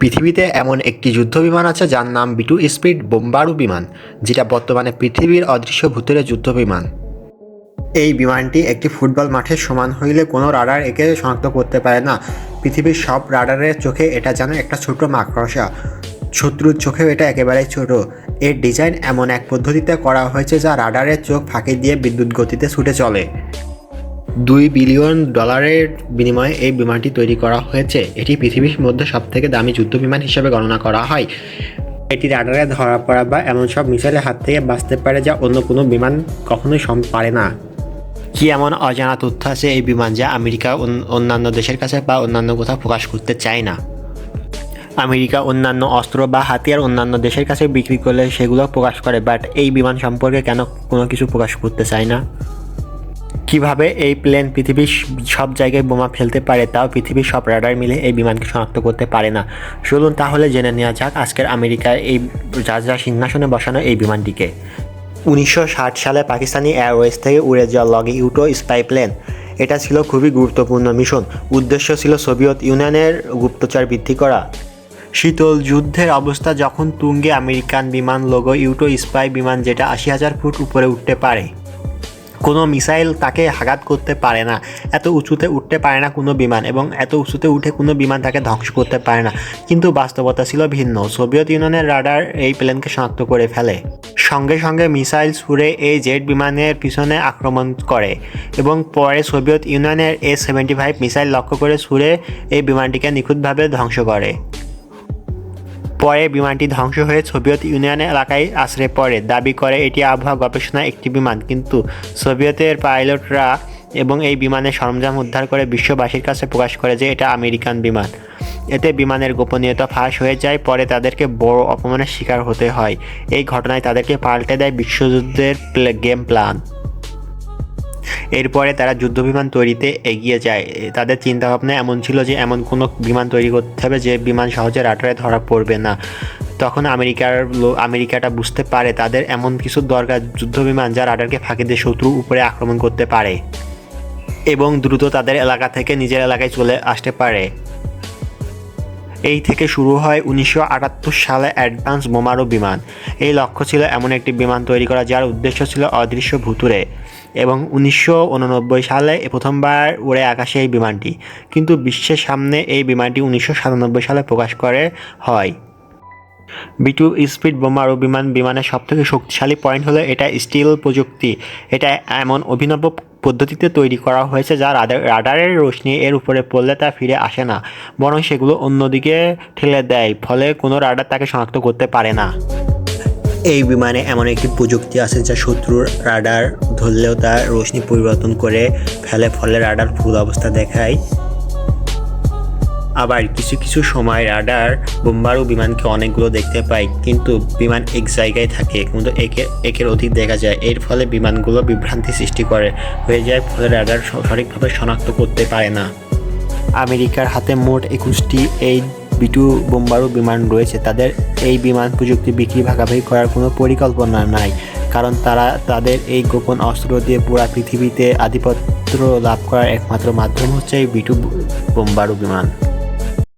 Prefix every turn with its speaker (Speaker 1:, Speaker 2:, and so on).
Speaker 1: পৃথিবীতে এমন একটি যুদ্ধ বিমান আছে যার নাম বিটু স্পিড বোম্বারু বিমান, যেটা বর্তমানে পৃথিবীর অদৃশ্য ভূতের যুদ্ধ বিমান এই বিমানটি একটি ফুটবল মাঠের সমান হইলে কোনো রাডার একে শনাক্ত করতে পারে না। পৃথিবীর সব রাডারের চোখে এটা যেন একটা ছোট মাকড়সা। শত্রুর চোখেও এটা একেবারেই ছোট। এর ডিজাইন এমন এক পদ্ধতিতে করা হয়েছে যা রাডারের চোখ ফাঁকি দিয়ে বিদ্যুৎ গতিতে ছুটে চলে। দুই বিলিয়ন ডলারের বিনিময়ে এই বিমানটি তৈরি করা হয়েছে। এটি পৃথিবীর মধ্যে সবথেকে দামি যুদ্ধ বিমান হিসেবে গণনা করা হয়। এটি রাডারে ধরা পড়া বা এমন সব মিসাইলের হাত থেকে বাঁচতে পারে যা অন্য কোনো বিমান কখনোই সম পারে না। কি এমন অজানা তথ্য আছে এই বিমান যা আমেরিকা অন্যান্য দেশের কাছে বা অন্যান্য কোথাও প্রকাশ করতে চায় না? আমেরিকা অন্যান্য অস্ত্র বা হাতিয়ার অন্যান্য দেশের কাছে বিক্রি করলে সেগুলো প্রকাশ করে, বাট এই বিমান সম্পর্কে কেন কোনো কিছু প্রকাশ করতে চায় না? কীভাবে এই প্লেন পৃথিবীর সব জায়গায় বোমা ফেলতে পারে তাও পৃথিবীর সব রাডার মিলে এই বিমানকে শনাক্ত করতে পারে না। চলুন তাহলে জেনে নেওয়া যাক আজকের আমেরিকার এই রাজা সিংহাসনে বসানো এই বিমানটিকে। উনিশশো ষাট সালে পাকিস্তানি এয়ারওয়েজ থেকে উড়ে যাওয়া লগে ইউটো স্পাই প্লেন এটা ছিল খুবই গুরুত্বপূর্ণ মিশন উদ্দেশ্য ছিল সোভিয়েত ইউনিয়নের গুপ্তচর বৃদ্ধি করা। শীতল যুদ্ধের অবস্থা যখন তুঙ্গে আমেরিকান বিমান লোগো ইউটো স্পাই বিমান যেটা আশি হাজার ফুট উপরে উঠতে পারে। কোনো মিসাইল তাকে আঘাত করতে পারে না। এত উঁচুতে উঠতে পারে না কোনো বিমান এবং এত উঁচুতে উঠে কোনো বিমান তাকে ধ্বংস করতে পারে না। কিন্তু বাস্তবতা ছিল ভিন্ন। সোভিয়েত ইউনিয়নের রাডার এই প্লেনকে শনাক্ত করে ফেলে। সঙ্গে সঙ্গে মিসাইল ছুড়ে এই জেট বিমানের পিছনে আক্রমণ করে এবং পরে সোভিয়েত ইউনিয়নের এ সেভেন্টি ফাইভ মিসাইল লক্ষ্য করে ছুড়ে এই বিমানটিকে নিখুঁতভাবে ধ্বংস করে। পরে বিমানটি ধ্বংস হয়ে সোভিয়েত ইউনিয়ন এলাকায় আশ্রয় পড়ে। দাবি করে, এটি আবহাওয়া গবেষণা একটি বিমান। কিন্তু সোভিয়েতের পাইলটরা এবং এই বিমানের সরঞ্জাম উদ্ধার করে বিশ্ববাসীর কাছে প্রকাশ করে যে এটা আমেরিকান বিমান। এতে বিমানের গোপনীয়তা ফাঁস হয়ে যায়, পরে তাদেরকে বড় অপমানের শিকার হতে হয়। এই ঘটনায় তাদেরকে পাল্টে দেয় বিশ্বযুদ্ধের গেম প্ল্যান এরপরে তারা যুদ্ধ বিমান তৈরিতে এগিয়ে যায়। তাদের চিন্তাভাবনা এমন ছিল যে, এমন কোনো বিমান তৈরি করতে হবে যে বিমান সহজে রাটারে ধরা পড়বে না। তখন আমেরিকার আমেরিকাটা বুঝতে পারে তাদের এমন কিছু দরকার যুদ্ধ বিমান যা রাডারকে ফাঁকি দিয়ে শত্রু উপরে আক্রমণ করতে পারে এবং দ্রুত তাদের এলাকা থেকে নিজের এলাকায় চলে আসতে পারে। এই থেকে শুরু হয় উনিশশো আটাত্তর সালে অ্যাডভান্স বোমারো বিমান। এই লক্ষ্য ছিল এমন একটি বিমান তৈরি করা যার উদ্দেশ্য ছিল অদৃশ্য ভুতুরে এবং উনিশশো উননব্বই সালে প্রথমবার উড়ে আকাশে এই বিমানটি। কিন্তু বিশ্বের সামনে এই বিমানটি উনিশশো সাতানব্বই সালে প্রকাশ করে, হয়। বিটু স্পিড বোমারু বিমান বিমানের সবথেকে শক্তিশালী পয়েন্ট হলো এটা স্টিল প্রযুক্তি। এটা এমন অভিনব পদ্ধতিতে তৈরি করা হয়েছে যা রাডার রাডারের রশ্মি এর উপরে পড়লে তা ফিরে আসে না, বরং সেগুলো অন্যদিকে ঠেলে দেয়, ফলে কোনো রাডার তাকে শনাক্ত করতে পারে না। এই বিমানে এমন একটি প্রযুক্তি আছে যা শত্রুর রাডার ধরলেও তার রশ্মি পরিবর্তন করে ফেলে, ফলে রাডার ফুল অবস্থা দেখায়। আবার কিছু কিছু সময় রাডার বোম্বারু বিমানকে অনেকগুলো দেখতে পাই কিন্তু বিমান এক জায়গায় থাকে, কিন্তু একে, একের অধিক দেখা যায়। এর ফলে বিমানগুলো বিভ্রান্তি সৃষ্টি করে, হয়ে যায়, ফলে রাডার সঠিকভাবে শনাক্ত করতে পারে না। আমেরিকার হাতে মোট একুশটি এই বিটু বোম্বারু বিমান রয়েছে, তাদের এই বিমান প্রযুক্তি বিক্রি ভাগাভাগি করার কোনো পরিকল্পনা নাই, কারণ তারা তাদের এই গোপন অস্ত্র দিয়ে পুরা পৃথিবীতে আধিপত্য লাভ করার একমাত্র মাধ্যম হচ্ছে এই বিটু বোম্বারু বিমান।